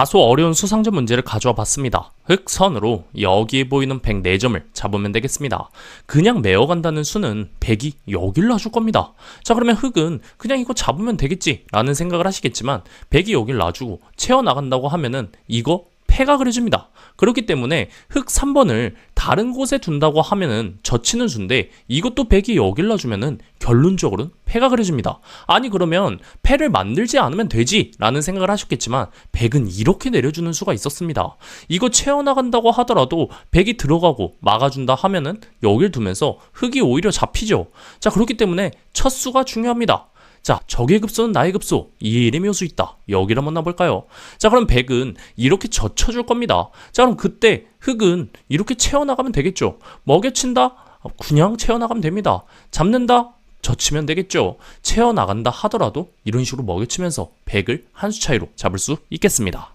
다소 어려운 수상제 문제를 가져와 봤습니다. 흑선으로 여기에 보이는 104점을 잡으면 되겠습니다. 그냥 메어간다는 수는 100이 여길 놔줄 겁니다. 자 그러면 흑은 그냥 이거 잡으면 되겠지 라는 생각을 하시겠지만 100이 여길 놔주고 채워나간다고 하면은 이거 패가 그려집니다. 그렇기 때문에 흑 3번을 다른 곳에 둔다고 하면은 젖히는 수인데 이것도 100이 여길 놔주면은 결론적으로는 패가 그려집니다. 아니 그러면 패를 만들지 않으면 되지 라는 생각을 하셨겠지만 100은 이렇게 내려주는 수가 있었습니다. 이거 채워나간다고 하더라도 100이 들어가고 막아준다 하면은 여길 두면서 흑이 오히려 잡히죠. 자 그렇기 때문에 첫 수가 중요합니다. 자, 적의 급소는 나의 급소. 이 이름이 묘수 있다. 여기를 한번 놔볼까요? 자, 그럼 100은 이렇게 젖혀줄 겁니다. 자, 그럼 그때 흑은 이렇게 채워나가면 되겠죠. 먹여친다? 그냥 채워나가면 됩니다. 잡는다? 젖히면 되겠죠. 채워나간다 하더라도 이런 식으로 먹여치면서 100을 한 수 차이로 잡을 수 있겠습니다.